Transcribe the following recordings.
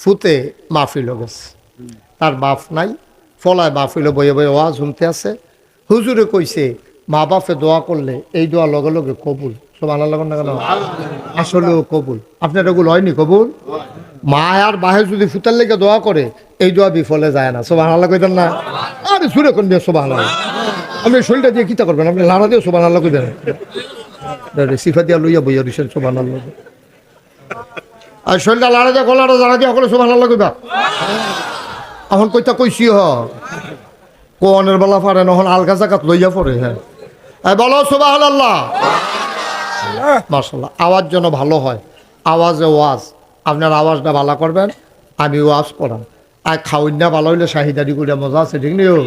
ফুতে মাহফিল গেছে তার বাপ নাই ফলায় মাহফিল বয়ে বয়ে ওয়াজ শুনতে আছে। হুজুরে কইছে মা বাপে দোয়া করলে এই দোয়া লগে লগে কবুল। সব আল্লাহ না কেন? আসলেও কবুল। আপনার এগুলো হয়নি কবুল? মা আর বাহে যদি ফুতার লেগে দোয়া করে এই দোয়া বিফলে যায় না। সোবাহ আল্লাহ কইতেন না? আরে সুরে কোন দিয়ে সোবাহ আল্লাহ আপনি শরীরটা দিয়ে কিতা করবেন? আপনি লাড়া দিয়ে সোবাহ আল্লাহ কইবেন সিফা দিয়া লইয়া বইয়া দিছেন সোবাহ আল্লাহ আর শরীরটা লাড়া দিয়া গলাটা জানা দিয়া সকলে আল্লাহ কইবা। এখন কইতা কইছি হ কোনের বেলা পারে, নহন আলগা জাগাত লইয়া পড়ে হ্যাঁ। বলো সোবাহ আল্লাহ মার্শাল্লাহ আওয়াজ যেন ভালো হয়, আওয়াজে ওয়াজ। আপনার আওয়াজটা ভালো করবেন, আমি ওয়াজ করাম আর খাউন্যা ভালো হইলে শাহিদারি করে মজা আছে, ঠিক নিও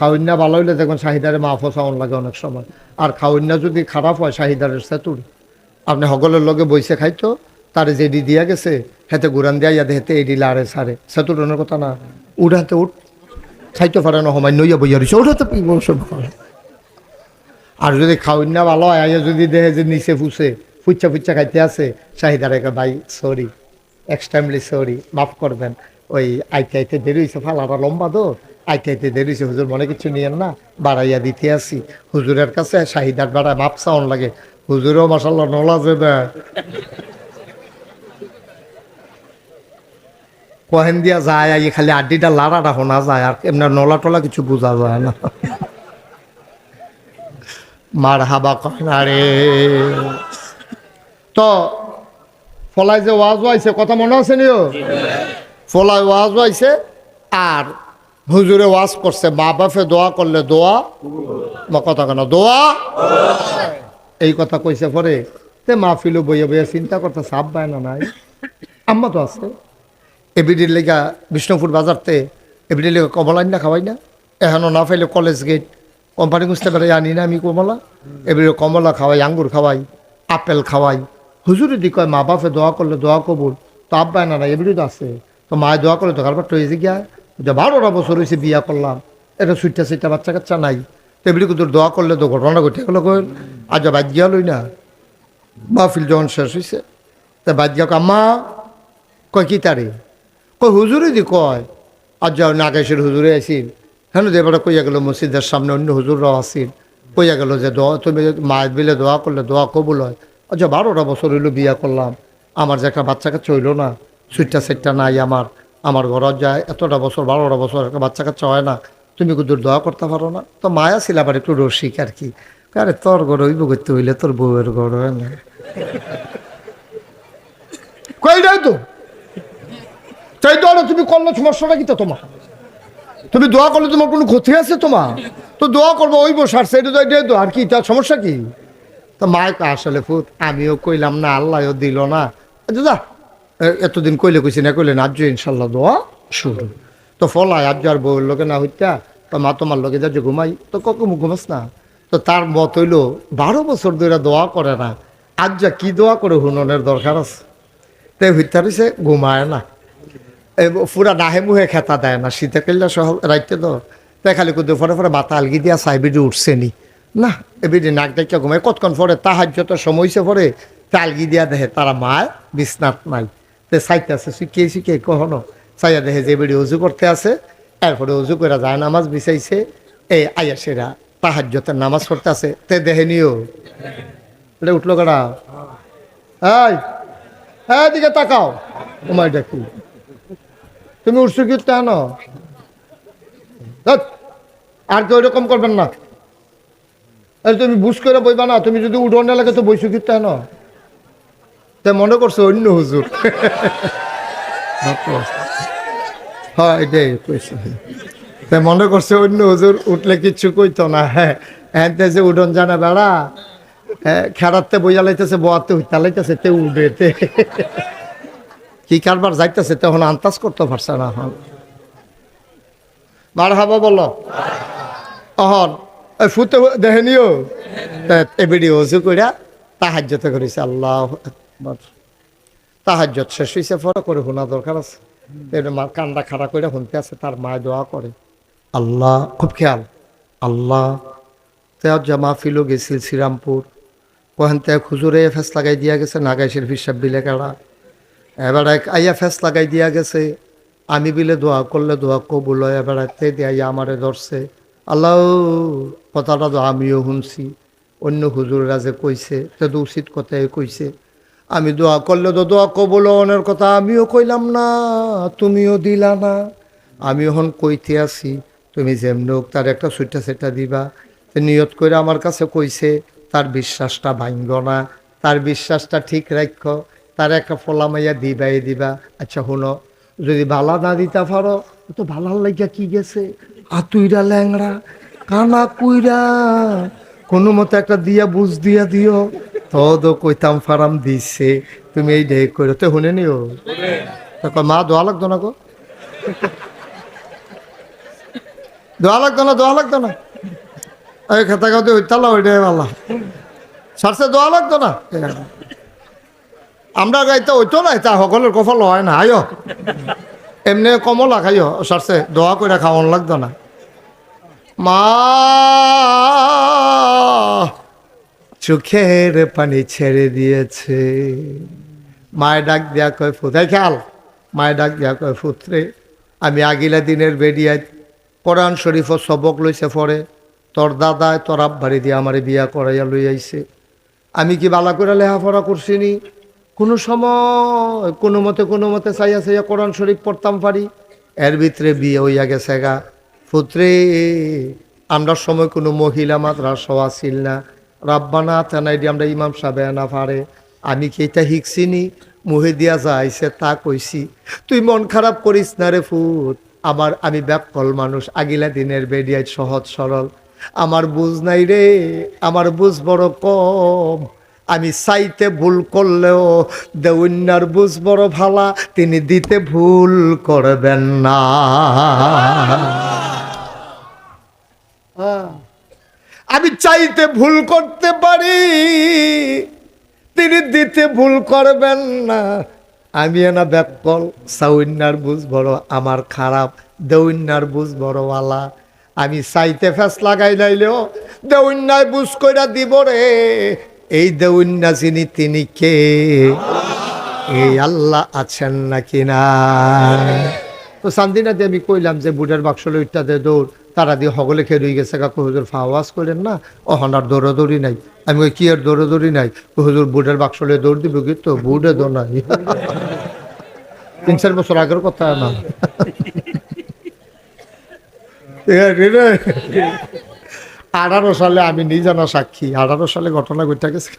খাউন্যা ভালো হইলে দেখুন শাহিদারে মাফ সাউন লাগে অনেক সময়। আর খাউন্যা যদি খারাপ হয়, শাহিদারের সেতুর। আপনি সকলের লগে বইসে খাইতো তারে যেডি দিয়া গেছে হেতে গুরান দিয়া ইয়াদে হেতে এডি লারে সারে। সেতুটনের কথা না। উড়াতে উঠ। খাইতে পারে না সময় নইয়া বইয়া রয়েছে ওঠাতে সব আর যদি খাওয়ান না ভালো হয় যদি দেহে যে নিচে ফুসে ফুচ্চা ফুচ্চা খাইতে আছে চাহিদার একটা ভাই সরি এক্সট্রিমলি সরি মাফ করবেন। ওই আইতে আইতে দেরি হয়েছে ফালাটা লম্বা তো। আইতে আইতে দেরি হয়েছে হুজুর মনে কিছু নিয়েন না। বাড়াইয়া দিতে আসি। হুজুরের কাছে শাহিদার বাড়ায় মাপ চাউন লাগে। হুজুরও মশাল্লা নলা যে কহেন দিয়া যায়, আই খালি আড্ডিটা লাড়াটা শোনা যায়, আর এমনি নলা টলা কিছু বোঝা যায় না। মার হাবা কনারে তো, ফলাই যে ওয়াজ আইছে কথা মনে আছে নিও? ফলাই ওয়াজ আইছে আর হুজুরে ওয়াজ করছে, মা বাপে দোয়া করলে দোয়া কথা কেন, দোয়া? এই কথা কইছে পরে। তে মাহফিলও বইয়া বইয়া চিন্তা করতে সাপ পায় না নাই? আম্মা তো আছে। এবিডির লেগা বিষ্ণুপুর বাজারতে এবিডির লেগা কমলা না খাওয়াই না। এখনও না পাইলে কলেজ গেট, কোম্পানি খুঁজতে পারে আনি না আমি কমলা। এবারে কমলা খাওয়াই, আঙ্গুর খাওয়াই, আপেল খাওয়াই। হুজুরে দি কয়, মা বাপে দোয়া করলে দোয়া কবুল। তো আব্বায় না না এবারে তো আছে। তো মায়ে দোয়া করলে তো কারবার হয়েছে গিয়া। যে বারোটা বছর হয়েছে বিয়া করলাম, এটা সুইটা সুইটা বাচ্চা কাচ্চা নাই। তো এবারে কিন্তু দোয়া করলে তো ঘটনা ঘটে গেলো কই, আজ বাদ গিয়া লই না। মাহফিল যখন শেষ হয়েছে তা বাদ গিয়া আম্মা, কয় কি তারে কই হুজুরে দি কয়। আজ যাও নাগেশের হুজুরে আসিল হ্যাঁ এবারে কইয়া গেল, মসজিদের সামনে অন্য হুজুররাও আসিল কইয়া গেল যে দোয়া, তুমি মায়ের বিলে দোয়া করলে দোয়া কবুল হয়। আচ্ছা বারোটা বছর হইল বিয়া করলাম। আমার যে একটা বাচ্চা কাচ্চা হইল না, সুইটটা সেটটা নাই আমার। আমার ঘরত যায়, এতটা বছর, বারোটা বছর একটা বাচ্চা কাচ্চা হয় না। তুমি কিন্তু দোয়া করতে পারো না? তো মায়া ছিল আবার একটু রসিক আর কি। আরে তোর ঘর হইব করতে হইলে তোর বউয়ের ঘর হয় না। কইটাই তো? চাই দোয়াটা তুমি করল সমস্যাটা কি তো তোমার? তুমি দোয়া করলে তোমার কোনো ক্ষতি আছে তোমার? তো দোয়া করব, ওই বসার সেটা তো এটাই আর কি, তার সমস্যা কি? তো মায় আসলে ফুত, আমিও কইলাম না, আল্লাহও দিল না। আচ্ছা যা এতদিন কইলে কইছি না, কইলে না আজ ইনশাল্লাহ দোয়া শুরু। তো ফলায় আজ আর বউর লোকে না হইতা তো মা তোমার লোকে যা যে ঘুমাই, তো কখন ঘুমাস না? তো তার মত হইল, বারো বছর ধরে দোয়া করে না আজ যা কি দোয়া করে হুননের দরকার আছে? তাই হইতে রয়েছে ঘুমায় না। পুরা নাহে মুহে খেতা দেয় না, শীতে কেল্লা সহ রাইতে তো তাই খালি কুদু ফরে ফরে মাথা আলগি দিয়া সাইবিডি উঠছে নি না এবিডি নাক ডাকিয়া ঘুমায় কতক্ষণ পরে তাহার যত সময় হইছে পরে তা আলগি দিয়া দেহে, তারা মায় বিছনাথ নাই। তে সাইতে আছে শিখিয়ে শিখিয়ে কখনো সাইয়া দেহে যে বেড়ি উজু করতে আছে, এরপরে উজু করে যায় নামাজ বিচাইছে এই আইয়া সেরা তাহার নামাজ পড়তে আছে, তে দেহে নিও। এটা উঠল কারা এই হ্যাঁ দিকে তাকাও তোমার ডাকি তুমি উঠছো কি তা না? আর কেউ এরকম করবেন না। আরে তুমি বুঝ করে বইবা না তুমি যদি উঠোন না লাগে তো বইছো কি তা না? তাই মনে করছ অন্য হুজুর। হ্যাঁ এটাই কইছে। তাই মনে করছে অন্য হুজুর উঠলে কিচ্ছু কইতো না হ্যাঁ? হ্যাঁ যে উঠোন জানা বেড়া হ্যাঁ খেড়াতে বইয়া লাইতেছে বোয়াতে হইতা লাইতেছে তে উঠেতে কি কারবার যাইতেছে তখন আন্তাজ করতে পারছে না এখন। মার হাবা বলো। অহন ফুতে দেখে নিও। এবিডি তাহাজ্যতে করেছে, আল্লাহ তাহাজ্যত শেষ হয়েছে করে শোনা দরকার আছে। কান্দা খাড়া করে শুনতে আছে, তার মায় দোয়া করে। আল্লাহ, খুব খেয়াল। আল্লাহ তেও জামা ফিলো গেছিল শ্রীরামপুর কহেন তে খুজুরে ফেস লাগাই দিয়া গেছে, নাগাইশের হিসাব বিলে কাড়া এবার এক আইয়া ফেস লাগাই দিয়া গেছে। আমি বিলে দোয়া করলে দোয়া কবুল হয়, এবার এতে দিয়ে আমারে ধরছে। আল্লাহ, কথাটা তো আমিও শুনছি। অন্য হুজুররা যে কইছে, সে তো উচিত কথাই কইছে। আমি দোয়া করলে তো দোয়া কবুল অনের কথা আমিও কইলাম না, তুমিও দিলা না। আমি এখন কইতে আছি, তুমি যেমন হোক তার একটা সুইটা সেটা দিবা। নিয়ত করে আমার কাছে কইছে, তার বিশ্বাসটা ভাঙ্গ না, তার বিশ্বাসটা ঠিক রাখ তার একটা ফলামাইয়া দিবাই দিবা আচ্ছা শুনো, যদি বালা না দিতে পারো, তো ভালার লাগিয়া কি গেছে? আতুইরা ল্যাংড়া, কানা কুইরা। কোনো মতো একটা দিয়া বুঝ দিয়া দিও। তো কইতাম ফারাম দিছে, তুমি এই ডে করে তো শুনে নিও। তো মা, দোয়া লাগতো না গো? দোয়া লাগতো না, দোয়া লাগতো না? এই খেতা খাতে হইতালা ওইটাই ভালো সারসে দোয়া লাগতো না? আমরা গাইতে হইতো না তা সকলের কফল হয় না, আয়ো। এমনি কমলা খাইও সারসে দোয়া করে খাওয়ান লাগতো না। মা, চোখের পানি ছেড়ে দিয়েছে। মায়ের ডাক দেয়া কয় ফুতাই খেয়াল মায়ের ডাক দেয়া কয় ফুত্রে আমি আগিলা দিনের বেরিয়ায় কোরআন শরীফ সবক লইছে পরে, তোর দাদায় তোর আব্বারি দিয়ে আমারে বিয়া করাইয়া লই আইছে আমি কি বালা করে লেখাপড়া করছি নি? কোনো সময়, কোনো মতে কোনো মতে চাইয়া চাইয়া কোরআন শরীফ পড়তাম পারি। এর ভিতরে বিয়ে হইয়া গেছে গা। পুত্রে, আমরা সময় কোনো মহিলা মাদ্রাসাও আসিল না। রাব্বানা দিয়ে আমরা ইমাম সাহেব না পারে। আমি কি এটা শিখছিনি মুহে দিয়া যাইছে তা কইছি। তুই মন খারাপ করিস না রে ফুট আমার, আমি ব্যাকল মানুষ, আগিলা দিনের বেডিয়ায় সহজ সরল। আমার বুঝ নাই রে, আমার বুঝ বড় কম। আমি চাইতে ভুল করলেও দেউন্যার বুঝ বড় ভালা, তিনি দিতে ভুল করবেন না। আমি চাইতে ভুল করতে পারি, তিনি দিতে ভুল করবেন না। আমি এনা ব্যাকল সাউন্যার বুঝ বড় আমার খারাপ, দেউন্যার বুঝ বড়ওয়ালা আমি চাইতে ফেস লাগাই নাইলেও দেউন্যায় বুঝ কইরা দিব রে। এই দেউন্যা যিনি তিনি কে? এই আল্লাহ আছেন নাকি না? তো সান্দিনা দিয়ে আমি কইলাম যে বুটের বাক্স লইটা দে, দৌড়। তারা দিয়ে হগলে খেয়ে রয়ে গেছে, কাকু, হুজুর ফাওয়াজ করেন না? অহন আর দৌড়াদৌড়ি নাই। আমি ওই কি আর দৌড়াদৌড়ি নাই? হুজুর বুটের বাক্স লয়ে দৌড় দিব কি তো? বুটে দৌড় নাই। তিন চার বছর আগের কথা না। আঠারো সালে আমি নিজে সাক্ষী। আঠারো সালে ঘটনা ঘটে গেছে।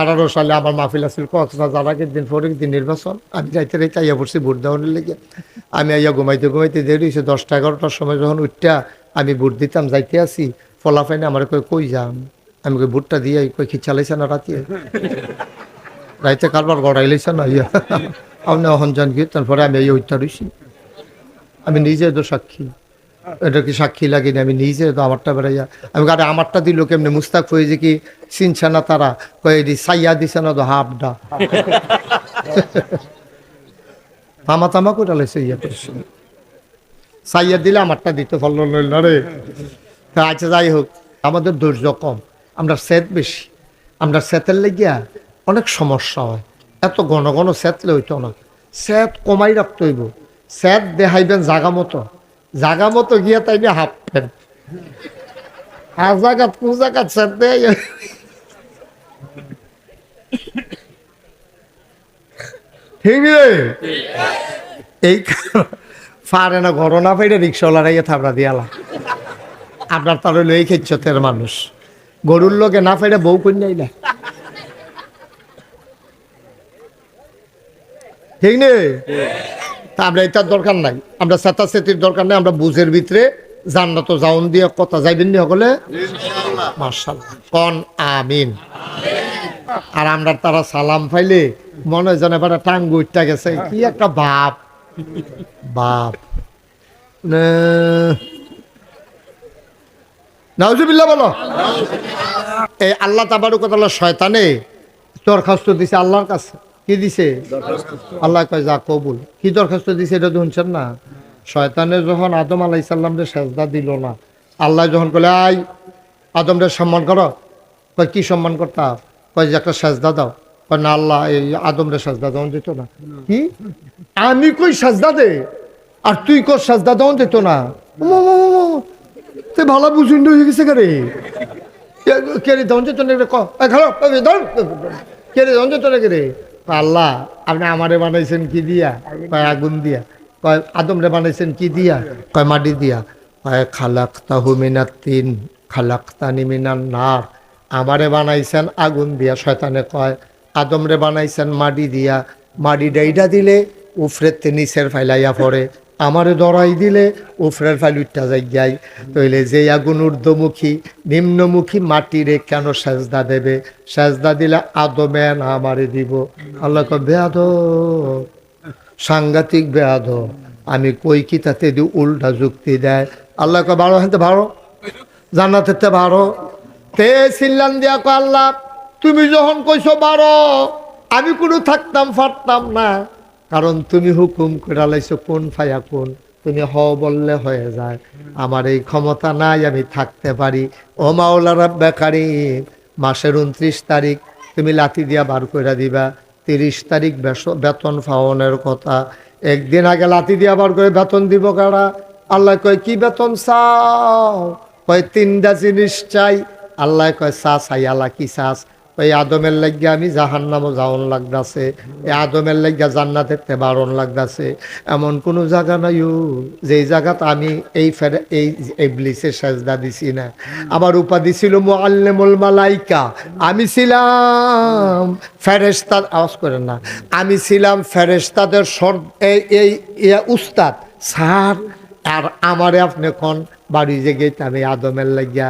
আঠারো সালে আমার মাহফিল আছিল যার আগের দিন, পরের দিন নির্বাচন। আমি যাইতে রেখে আইয়া পড়ছি ভোট দেওয়ানোর লেগে। আমি আইয়া ঘুমাইতে ঘুমাইতে দেরি হয়েছে। দশটা, এগারোটার সময় যখন উঠটা আমি ভোট দিতাম, যাইতে আসি। ফলাফাইনে আমার কই কই যাম আমি কই, ভোটটা দিয়ে কই কি চালাইছে না রাতে? রাইতে কারবার গড়াই লাইছে না ইয়া আপনি অহন যান কি তারপরে আমি এই উঠটা রইছি আমি নিজে তো সাক্ষী। এটা কি সাক্ষী লাগেনি? আমি নিজে তো আমারটা বেড়াইয়া আমি আরে আমারটা দিল কেমনি? মুস্তাক হয়ে যে কি চিনছে না তারা? কয়ে দি সাইয়া দিছে না তো হাফডা? তামা তামা করে লাইছে ইয়া করছে সাইয়া দিলে আমারটা দিতে নইল না রে। তা আচ্ছা যাই হোক, আমাদের ধৈর্য কম। আমরা সেত বেশি। আমরা সেতের লেগিয়া অনেক সমস্যা হয়। এত ঘন ঘন সেতলে হইতো না। সেত কমাই রাখতে হইব। সেত দেখাইবেন জাগা মতো। জাগা মতো গিয়া তাই নিয়ে হাফ আর জাগাত কোন জাগাত এই পারে না ঘটনা ইয়ে থাবড়া দিয়ালা আপনার তার হইল এই খেচ্ছতের মানুষ। গরুর লোকে না পাইলে বউ কন্যাই না ঠিক নেই আমরা এটার দরকার নাই। আমরা সেতা সেতির দরকার নাই আমরা বুঝের ভিতরে জান্নাত জাউন দিয়ে কথা যাইবেন নি সকলে? মার্শাল কন আমিন। আর আমরা তারা সালাম পাইলে মনে হয় যেন এবার টাঙ্গু উঠটা গেছে। কি একটা বাপ। বাপ। নাউজুবিল্লাহ বলো। এই আল্লাহ তাবারুকতাল্লাহ শয়তানে দরখাস্ত দিছে আল্লাহর কাছে। কি দিছে? আল্লাহ কয় যা কবুল। কি দরখাস্ত দিছে এটা শুনছেন না? শয়তানের যখন আদম আলাই সাল্লামরে সেজদা দিল না আল্লাহ যখন বলে আই আদমরে সম্মান করো। কয় কি সম্মান করতা? কয় যে একটা সেজদা দাও। কয় না আল্লাহ এই আদমরে সাজদা দেওয়া যেত না। কি? আমি কই সাজদা দে? আর তুই কর সাজদা দেওয়া যেত না। তে ভালো বুঝুন হয়ে গেছে কে কে রে দেওয়া যেত না? রে ক এ, খালো এ, ধর। কে রে দেওয়া যেত না কে রে? আল্লাহ, আপনি আমারে বানাইছেন কি দিয়া? কয়, আগুন দিয়া। কয়, আদমরে বানাইছেন কি দিয়া? কয়, মাটি দিয়া। কয় খালাক তাহু মিনার তিন, খালাক্তানি মিনার নার। আমারে বানাইছেন আগুন দিয়া, শয়তানে কয়, আদমরে বানাইছেন মাটি দিয়া। মাটি ডাইডা দিলে উফরের সের ফাইলাইয়া পড়ে। আমারে দরাই দিলে উফরের ফাইল উঠটা যাই তইলে যে আগুন ঊর্ধ্বমুখী, নিম্নমুখী মাটিরে কেন সেজদা দেবে? সেজদা দিলে আদমে না আমারে দিব। আল্লাহ বেয়াদ সাংঘাতিক বেয়াদ আমি কই কি তাতে দি উল্টা যুক্তি দেয়? আল্লাহ কয় বারো হাতে ভালো। জান্নাতেতে বারো তে সিল্লান দিয়া কয়, আল্লাহ, তুমি যখন কইছো বারো আমি কোনো থাকতাম, ফারতাম না। কারণ তুমি হুকুম করে কোন ফায়া কোন? তুমি হ বললে হয়ে যায়। আমার এই ক্ষমতা নাই, আমি থাকতে পারি। ও মাওলারা বেকারি মাসের উনত্রিশ তারিখ তুমি লাথি দিয়া বার করে দিবা। তিরিশ তারিখ বেতন পাওনের কথা। একদিন আগে লাথি দিয়া বার করে বেতন দিব কারা? আল্লাহ কয়, কি বেতন চাও? কয়, তিনটা জিনিস চাই। আল্লাহ কয়, চা চাই, আল্লাহ কি চাস? ওই আদমের লাগিয়া আমি জাহান নামও যাওন লাগতাছে। এই আদমের লাগিয়া জান্নাতের বারণ লাগতাছে। এমন কোনো জায়গা নাইও, যেই জায়গাত আমি এই ফেরে, এই এই ব্লিসের সাজদা দিছি না। আমার উপাধি ছিল মোয়াল্লেমুল মালাইকা। আমি ছিলাম ফেরেস্তাদ আওয়াজ করেন না। আমি ছিলাম ফেরেস্তাদের সর, এই এই উস্তাদ, স্যার। আর আমারে আপনি কোন বাড়ি গেতে আমি আদমের লাগিয়া।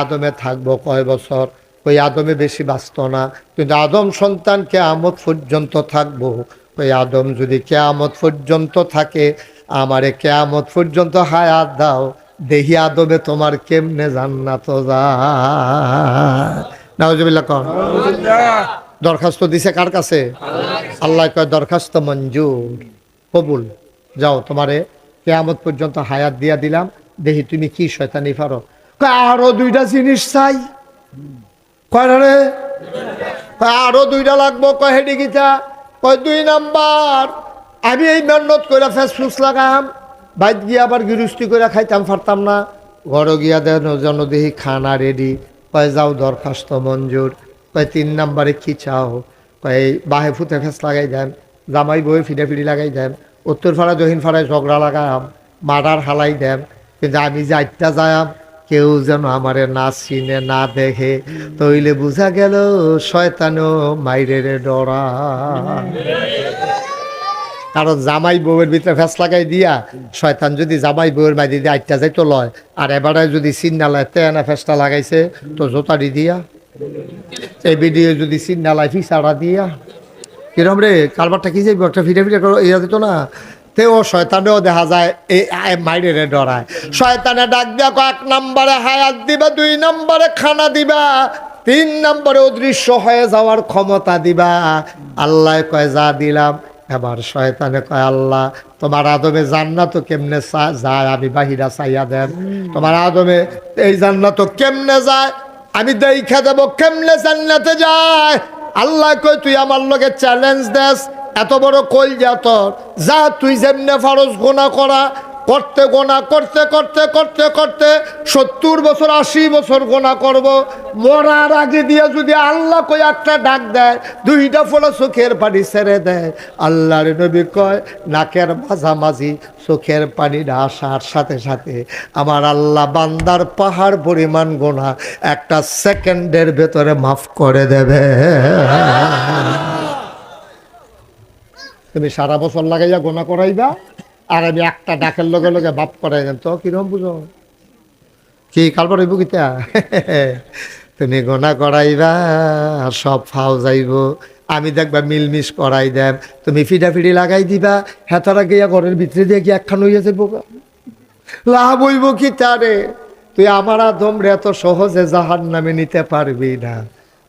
আদমে থাকব কয় বছর? ওই আদমে বেশি বাঁচত না। কিন্তু আদম সন্তান কেয়ামত পর্যন্ত থাকব। ওই আদম যদি কেয়ামত পর্যন্ত থাকে আমারে কেয়ামত পর্যন্ত হায়াত দাও। দেহি আদমে তোমার কেমনে জান্নাত যায়। নাউজুবিল্লাহ কন। দরখাস্ত দিছে কার কাছে? আল্লাহ কয় দরখাস্ত মঞ্জুর। কবুল। যাও তোমারে কেয়ামত পর্যন্ত হায়াত দিয়া দিলাম। দেখি তুমি কি শয়তানি পারো। আরও দুইটা জিনিস চাই। কয় রে কয়, আরও দুইটা লাগবো, কয়, হেডি গীতা। কয়, দুই নাম্বার। আমি এই মেহনত করে ফেসফুস লাগাম। বাইত গিয়া আবার গৃহস্থী করে খাইতাম পারতাম না। ঘর গিয়া দেন জনদেহি খানা রেডি কয়, যাও দরখাস্ত মঞ্জুর। কয়, তিন নাম্বারে কি চাও? কয় বাহে ফুতে ফেস লাগাই দেন, জামাই বই ফিরে ফিরি লাগাই দেন উত্তর ফাড়া দক্ষিণ ফাড়ায় ঝগড়া লাগাম, মার্ডার হালাই দেন। কিন্তু আমি যে আটটা যায়াম কেউ যেন আমারে না চিনে, না দেখে, তইলে বুঝা গেল শয়তানো মাইরে রে ডরা। কারণ জামাই বউয়ের ভিতরে ফেস লাগাই দিয়া, শয়তান যদি জামাই বউয়ের মাই দিয়ে আটটা যাইতো লয়, আর এবারে যদি চিন্না লয় তেনা ফেসটা লাগাইছে, তো জোতারি দিয়া। এই ভিডিও যদি চিন্না লাই ফিসাড়া দিয়া। কিরম রে কারবারটা কি যাইব? একটা ফিরে ফিরে করো ইয়া দিত না। তেও শয়তানেও দেখা যায়, এই মাইরে ডরায়। শয়তানে ডাক দিয়া কয়েক নম্বরে হায়াত দিবা, দুই নম্বরে খানা দিবা, তিন নম্বরে অদৃশ্য হয়ে যাওয়ার ক্ষমতা দিবা। আল্লাহ কয়, যা দিলাম। এবার শয়তানে কয়, আল্লাহ, তোমার আদমে জান্নাত কেমনে যায়? আমি বাহিরা চাইয়া দেন। তোমার আদমে এই জান্নাত কেমনে যায়? আমি দেখা দেবো, কেমনে জান্নাতে যায়? আল্লাহ কয়, তুই আমার লগে চ্যালেঞ্জ দেস। এত বড় কল যা যা তুই যেমনে ফারজ গোনা করা, করতে গোনা, করতে করতে করতে করতে সত্তর বছর, আশি বছর গোনা করব। মরার আগে দিয়ে যদি আল্লাহ কই একটা ডাক দেয়, দুইটা ফোলা চোখের পানি ছেড়ে দেয়। আল্লাহর নবী কয়, নাকের মাঝামাঝি চোখের পানিটা আসার সাথে সাথে আমার আল্লাহ বান্দার পাহাড় পরিমাণ গোনা একটা সেকেন্ডের ভেতরে মাফ করে দেবে। তুমি সারা বছর লাগাইয়া গোনা করাইবা, আর আমি একটা ডাকের লগে লগে বাপ করাই দেন। তো কিরম বুঝো? কি কালবার হইব কিতা? তুমি গোনা করাইবা আর সব ফাও যাইব। আমি দেখবা মিলমিশ করাই দেব তুমি ফিডা ফিডি লাগাই দিবা, হেতারা গিয়া ঘরের ভিতরে দিয়ে কি একখান হইয়া যাইব লাভ হইব কি তারে তুই আমার আদমরে এত সহজে জাহান নামে নিতে পারবি না।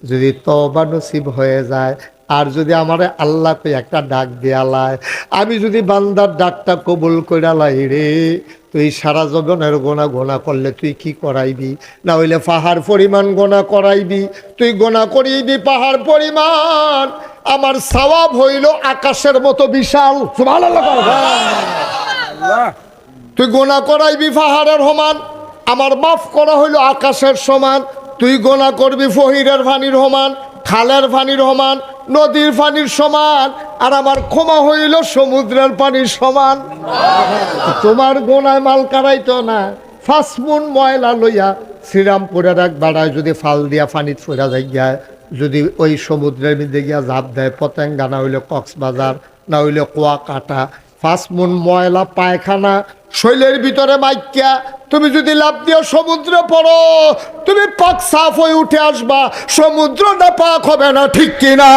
যদি তবা নসিব হয়ে যায় আর যদি আমার আল্লাহকে একটা ডাক দেয়ালায় আমি যদি বান্দার ডাকটা কবুল করালাই রে তুই সারা জগনের গোনা গোনা করলে তুই কি করাইবি? না হইলে পাহাড় পরিমাণ গোনা করাইবি। তুই গোনা করিবি পাহাড় পরিমাণ। আমার সওয়াব হইল আকাশের মতো বিশাল। তুই গোনা করাইবি পাহাড়ের সমান। আমার মাফ করা হইল আকাশের সমান। তুই গোনা করবি ফহিরের ফানির সমান। খালের পানির সমান নদীর পানির সমান, আর আমার ক্ষমা হইল সমুদ্রের পানির সমান। তোমার গোনায় মাল কারাইতো না, ফাসমুন ময়লা লইয়া শ্রীরামপুরের এক বেড়ায় যদি ফাল দিয়া পানিত ফেরা যাই যায় যদি ওই সমুদ্রের মধ্যে গিয়া ঝাঁপ দেয়, পতেঙ্গা না হইলে কক্সবাজার, না হইলে কুয়া ফাসমুন ময়লা, পায়খানা, শৈলের ভিতরে মাইকিয়া তুমি যদি লাভ দিয়ে সমুদ্রে পড়ো, তুমি পাক সাফ হয়ে উঠে আসবা। সমুদ্রটা পাক হবে না, ঠিক কিনা?